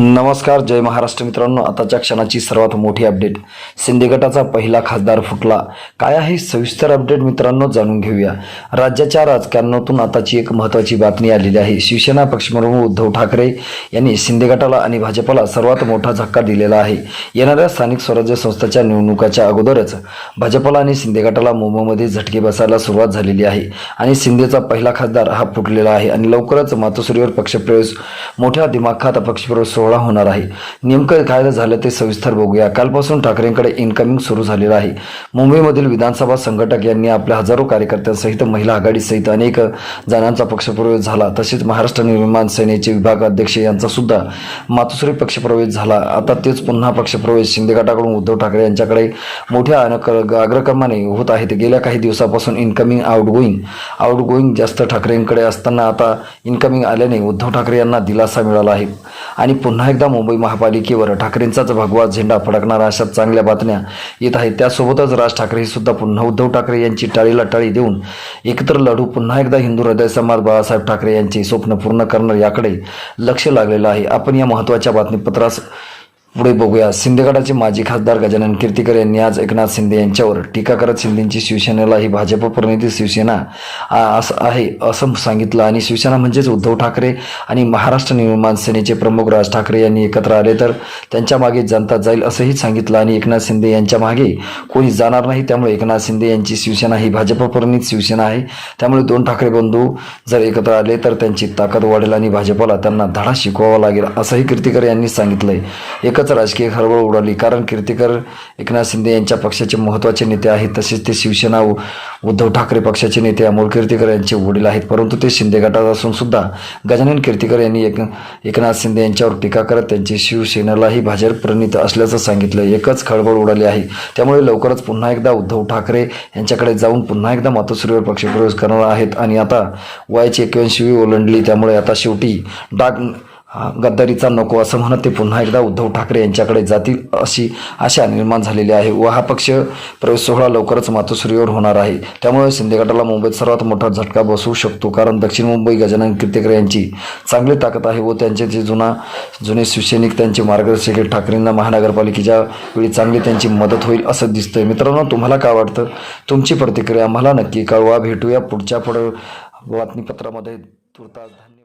नमस्कार जय महाराष्ट्र मित्रांनो. आताच्या क्षणाची सर्वात मोठी अपडेट. शिंदे गटाचा पहिला खासदार फुटला. काय आहे सविस्तर अपडेट मित्रांनो जाणून घेऊया. राज्याच्या राजकारणातून आताची एक महत्त्वाची बातमी आलेली आहे. शिवसेना पक्षप्रमुख उद्धव ठाकरे यांनी शिंदे गटाला आणि भाजपला सर्वात मोठा झटका दिलेला आहे. येणाऱ्या स्थानिक स्वराज्य संस्थेच्या निवडणुकाच्या अगोदरच भाजपला आणि शिंदे गटाला मुंबईमध्ये झटके बसायला सुरुवात झालेली आहे आणि शिंदेचा पहिला खासदार हा फुटलेला आहे आणि लवकरच मातोश्रीवर पक्षप्रवेश मोठ्या दिमाखात पक्षप्रवेश सोहळा होणार आहे. नेमकं काय झालं ते सविस्तर बघूया. कालपासून ठाकरेंकडे इनकमिंग सुरू झालेलं आहे. मुंबईमधील विधानसभा संघटक यांनी आपल्या हजारो कार्यकर्त्यांसहित महिला आघाडीसहित अनेक जणांचा पक्षप्रवेश झाला. तसेच महाराष्ट्र निर्माण सेनेचे विभाग अध्यक्ष यांचा सुद्धा मातुश्री पक्षप्रवेश झाला. आता तेच पुन्हा पक्षप्रवेश. शिंदे गटाकडून उद्धव ठाकरे यांच्याकडे मोठ्या अनक- अग्रक्रमाने होत आहेत. गेल्या काही दिवसापासून इन्कमिंग आउटगोईंग आउटगोईंग जास्त ठाकरेंकडे असताना आता इन्कमिंग आल्याने उद्धव ठाकरे यांना दिलासा मिळाला आहे. आणि पुन्हा पुन्हा एकदा मुंबई महापालिकेवर ठाकरेंचाच भगवा झेंडा फडकणारा अशा चांगल्या बातम्या येत आहेत. त्यासोबतच राज ठाकरे हे सुद्धा पुन्हा उद्धव ठाकरे यांची टाळीला टाळी देऊन एकत्र लढू पुन्हा एकदा हिंदू हृदय समाज बाळासाहेब ठाकरे यांचे स्वप्न पूर्ण करणं याकडे लक्ष लागलेलं आहे. आपण या महत्त्वाच्या बातमीपत्रास पुढे बघूया. शिंदेगडाचे माजी खासदार गजानन कीर्तीकर यांनी आज एकनाथ शिंदे यांच्यावर टीका करत शिंदेची शिवसेनेला ही भाजप प्रणिती शिवसेना असं आहे असं सांगितलं. आणि शिवसेना म्हणजेच उद्धव ठाकरे आणि महाराष्ट्र निर्माण सेनेचे प्रमुख राज ठाकरे यांनी एकत्र आले तर त्यांच्या मागे जनता जाईल असंही सांगितलं. आणि एकनाथ शिंदे यांच्या मागे कोणी जाणार नाही त्यामुळे एकनाथ शिंदे यांची शिवसेना ही भाजप प्रणित शिवसेना आहे. त्यामुळे दोन ठाकरे बंधू जर एकत्र आले तर त्यांची ताकद वाढेल आणि भाजपला त्यांना धडा शिकवावा लागेल असंही कीर्तीकर यांनी सांगितलंय. एकच राजकीय खळबळ उडाली. कारण कीर्तिकर एकनाथ शिंदे यांच्या पक्षाचे महत्त्वाचे नेते आहेत तसेच ते शिवसेना उद्धव ठाकरे पक्षाचे नेते अमोल कीर्तिकर यांचे वडील आहेत. परंतु ते शिंदे गटात असून सुद्धा गजानन कीर्तिकर यांनी एक एकनाथ शिंदे यांच्यावर टीका करत त्यांची शिवसेनेलाही भाजप प्रणित असल्याचं सांगितलं. एकच खळबळ उडाली आहे. त्यामुळे लवकरच पुन्हा एकदा उद्धव ठाकरे यांच्याकडे जाऊन पुन्हा एकदा मातोश्रीवर पक्षप्रवेश करणार आहेत. आणि आता वयाची एक्क्याऐंशी ओलांडली. त्यामुळे आता शेवटी डाग गद्दारीचा नको असं म्हणत ते पुन्हा एकदा उद्धव ठाकरे यांच्याकडे जातील अशी आशा निर्माण झालेली आहे. व हा पक्ष प्रवेश सोहळा लवकरच मातोश्रीवर होणार आहे. त्यामुळे शिंदे गटाला मुंबईत सर्वात मोठा झटका बसू शकतो कारण दक्षिण मुंबई गजानन कीर्तीकर यांची चांगली ताकद आहे व त्यांचे जे जुना जुने शिवसैनिक त्यांचे मार्गदर्शक आहेत. ठाकरेंना महानगरपालिकेच्या वेळी चांगली त्यांची मदत होईल असं दिसतंय. मित्रांनो तुम्हाला काय वाटतं? तुमची प्रतिक्रिया आम्हाला नक्की कळवा. भेटूया पुढच्या पुढं बातमीपत्रामध्ये. तुर्तास धन्यवाद.